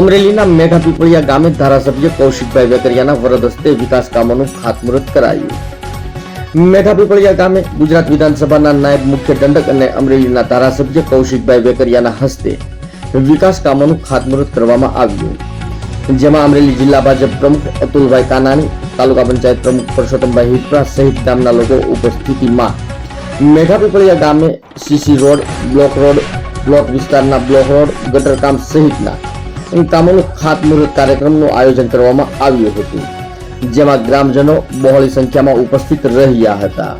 અમરેલીના મેઘા પીપળિયા ગામે ધારાસભ્ય કૌશિકભાઈ વેકરિયાના વરદ હસ્તે વિકાસ કામોનું ખાતમુહૂર્ત કરાયું. મેઘા પીપળિયા ગામે ગુજરાત વિધાનસભાના નાયબ મુખ્ય દંડક અને અમરેલીના ધારાસભ્ય કૌશિકભાઈ વેકરિયાના હસ્તે વિકાસ કામોનું ખાતમુહૂર્ત કરવામાં આવ્યું. જેમાં અમરેલી જિલ્લા ભાજપ પ્રમુખ અતુલભાઈ કાનાણી, તાલુકા પંચાયત પ્રમુખ પરસોત્તમભાઈ હિપરા સહિત ગામના લોકો ઉપસ્થિતિમાં મેઘા પીપળિયા ગામે CC road, block road, block વિસ્તારના બ્લોક રોડ ગટર કામ સહિતના કામોનું ખાતમુહૂર્ત કાર્યક્રમનું આયોજન કરવામાં આવ્યું હતું જેમાં ગ્રામજનો બહોળી સંખ્યામાં ઉપસ્થિત રહ્યા હતા.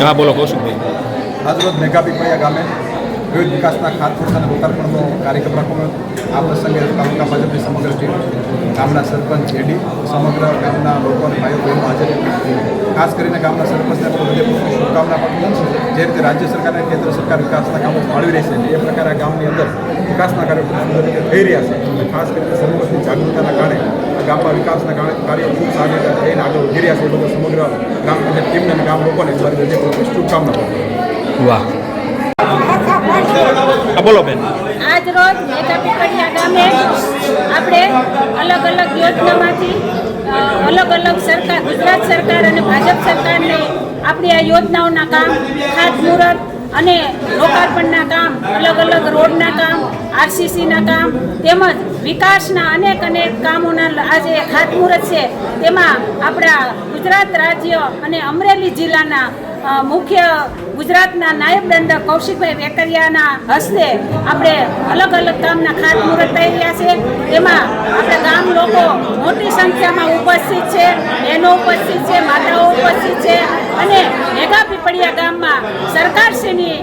હા બોલો કૌશિકભાઈ આજરોજ મેઘા પીપળિયા ગામે વિવિધ વિકાસના ખાતમુહૂર્ત લોકાર્પણનો કાર્યક્રમ રાખવામાં. આ પ્રસંગે તાલુકા ભાજપની સમગ્ર ટીમ, ગામના સરપંચ એડી સમગ્ર ગામના લોકો અને ભાઈઓ, બહેનો હાજર ખાસ કરીને ગામના સરપંચને પણ હૃદયપૂર્વક શુભકામના જે રીતે રાજ્ય સરકાર અને કેન્દ્ર સરકાર વિકાસના કામો ફાળવી રહી છે, એ પ્રકારે ગામની અંદર વિકાસના કાર્યો સુંદર રીતે થઈ રહ્યા છે. અને ખાસ કરીને સરપંચની જાગૃતતાના કારણે ગામના વિકાસના કારણે કાર્યો ખૂબ સારી રીતે થઈને આગળ વધી રહ્યા છે. એ લોકો સમગ્ર ગ્રામ પંચાયત ટીમને અને ગામ લોકોને મારી હૃદયપૂર્વક શુભકામના વાહ. બોલો બેન. આજ રોજ મેઘા પીપળિયા ગામે આપણે અલગ અલગ યોજનામાંથી અલગ અલગ સરકાર, ગુજરાત સરકાર અને ભાજપ સરકારની આપણી આ યોજનાઓના કામ ખાતમુહૂર્ત અને લોકાર્પણના કામ, અલગ અલગ રોડના કામ, આરસીસીના કામ, તેમજ વિકાસના અનેક અનેક કામોના આજે ખાતમુહૂર્ત છે. તેમાં આપણા ગુજરાત રાજ્ય અને અમરેલી જિલ્લાના મુખ્ય ગુજરાતના નાયબ દંડક કૌશિકભાઈ વેકરિયાના હસ્તે આપણે અલગ અલગ ગામના ખાતમુહૂર્ત થઈ રહ્યા છે. એમાં આપણે ગામ લોકો મોટી સંખ્યામાં ઉપસ્થિત છે, બહેનો ઉપસ્થિત છે, માતાઓ ઉપસ્થિત છે અને મેગા પીપળિયા ગામમાં સરકારશ્રીની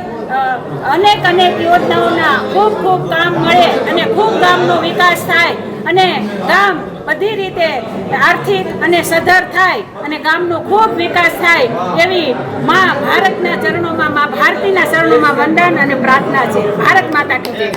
અનેક અનેક યોજનાઓના ખૂબ ખૂબ કામ મળે અને ખૂબ ગામનો વિકાસ થાય અને ગામ બધી રીતે આર્થિક અને સધર થાય અને ગામનો ખૂબ વિકાસ થાય એવી માં ભારતના ભારતીના ચરણોમાં વંદન અને પ્રાર્થના છે. ભારત માતા કી જય.